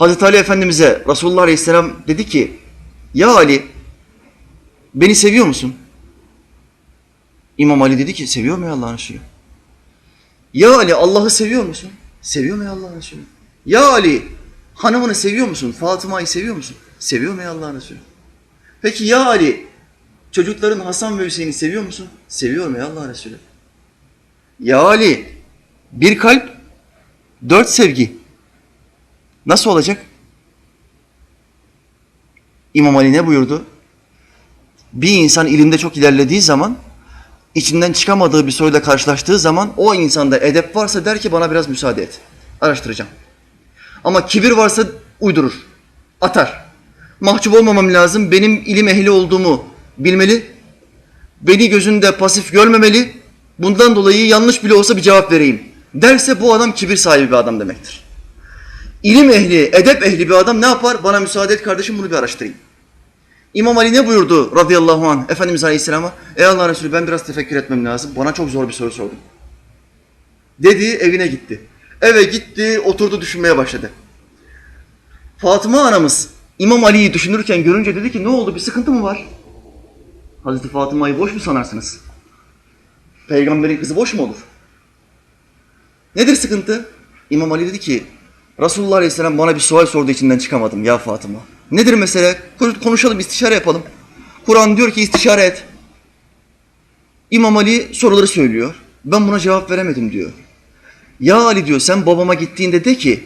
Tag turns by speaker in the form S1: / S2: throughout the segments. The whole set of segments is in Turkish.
S1: Hazreti Ali Efendimiz'e Resulullah Aleyhisselam dedi ki Ya Ali beni seviyor musun? İmam Ali dedi ki seviyorum ya Allah'ın Resulü. Ya Ali Allah'ı seviyor musun? Seviyorum ya Allah'ın Resulü. Ya Ali hanımını seviyor musun? Fatıma'yı seviyor musun? Seviyorum ya Allah'ın Resulü. Peki ya Ali çocukların Hasan ve Hüseyin'i seviyor musun? Seviyorum ya Allah'ın Resulü. Ya Ali bir kalp dört sevgi. Nasıl olacak? İmam Ali ne buyurdu? Bir insan ilimde çok ilerlediği zaman içinden çıkamadığı bir soruyla karşılaştığı zaman o insanda edep varsa der ki bana biraz müsaade et. Araştıracağım. Ama kibir varsa uydurur. Atar. Mahcup olmamam lazım. Benim ilim ehli olduğumu bilmeli. Beni gözünde pasif görmemeli. Bundan dolayı yanlış bile olsa bir cevap vereyim. Derse bu adam kibir sahibi bir adam demektir. İlim ehli, edep ehli bir adam ne yapar? Bana müsaade et kardeşim bunu bir araştırayım. İmam Ali ne buyurdu radıyallahu anh Efendimiz Aleyhisselam'a? Ey Allah Resulü ben biraz tefekkür etmem lazım. Bana çok zor bir soru sordun. Dedi evine gitti. Eve gitti oturdu düşünmeye başladı. Fatıma anamız İmam Ali'yi düşünürken görünce dedi ki ne oldu bir sıkıntı mı var? Hazreti Fatıma'yı boş mu sanarsınız? Peygamberin kızı boş mu olur? Nedir sıkıntı? İmam Ali dedi ki Resulullah Aleyhisselam bana bir sual sorduğu içinden çıkamadım ya Fatıma. Nedir mesele? Konuşalım, istişare yapalım. Kur'an diyor ki istişare et. İmam Ali soruları söylüyor. Ben buna cevap veremedim diyor. Ya Ali diyor sen babama gittiğinde de ki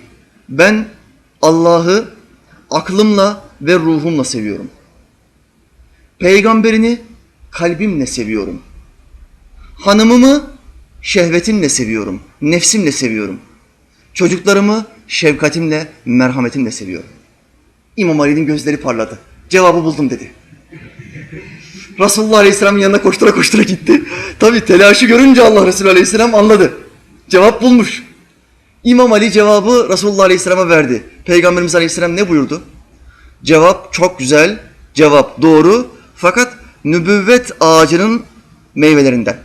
S1: ben Allah'ı aklımla ve ruhumla seviyorum. Peygamberini kalbimle seviyorum. Hanımımı şehvetimle seviyorum. Nefsimle seviyorum. Çocuklarımı şefkatimle, merhametimle seviyorum. İmam Ali'nin gözleri parladı. Cevabı buldum dedi. Resulullah Aleyhisselam'ın yanına koştura koştura gitti. Tabi telaşı görünce Allah Resulü Aleyhisselam anladı. Cevap bulmuş. İmam Ali cevabı Resulullah Aleyhisselam'a verdi. Peygamberimiz Aleyhisselam ne buyurdu? Cevap çok güzel, cevap doğru fakat nübüvvet ağacının meyvelerinden.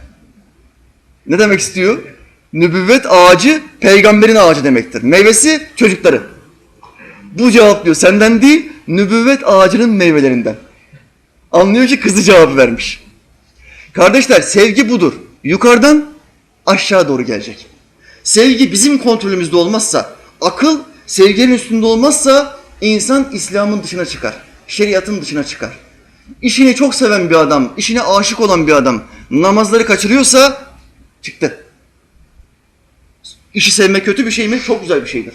S1: Ne demek istiyor? Nübüvvet ağacı peygamberin ağacı demektir. Meyvesi çocukları. Bu cevap diyor senden değil, nübüvvet ağacının meyvelerinden. Anlıyor ki kızı cevabı vermiş. Kardeşler sevgi budur. Yukarıdan aşağı doğru gelecek. Sevgi bizim kontrolümüzde olmazsa, akıl sevginin üstünde olmazsa insan İslam'ın dışına çıkar. Şeriatın dışına çıkar. İşini çok seven bir adam, işine aşık olan bir adam namazları kaçırıyorsa çıktı. İşi sevmek kötü bir şey mi? Çok güzel bir şeydir.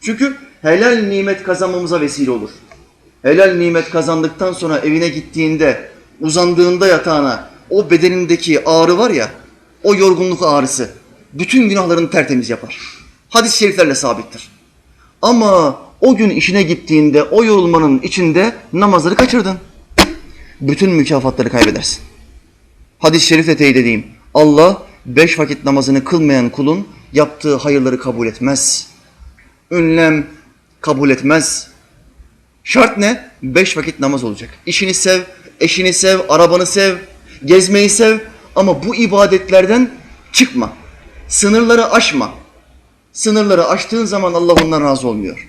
S1: Çünkü helal nimet kazanmamıza vesile olur. Helal nimet kazandıktan sonra evine gittiğinde, uzandığında yatağına o bedenindeki ağrı var ya, o yorgunluk ağrısı bütün günahlarını tertemiz yapar. Hadis-i şeriflerle sabittir. Ama o gün işine gittiğinde o yorulmanın içinde namazları kaçırdın. Bütün mükafatları kaybedersin. Hadis-i şerifle teyit edeyim. Allah beş vakit namazını kılmayan kulun yaptığı hayırları kabul etmez. Ünlem kabul etmez. Şart ne? Beş vakit namaz olacak. İşini sev, eşini sev, arabanı sev, gezmeyi sev ama bu ibadetlerden çıkma. Sınırları aşma. Sınırları aştığın zaman Allah ondan razı olmuyor.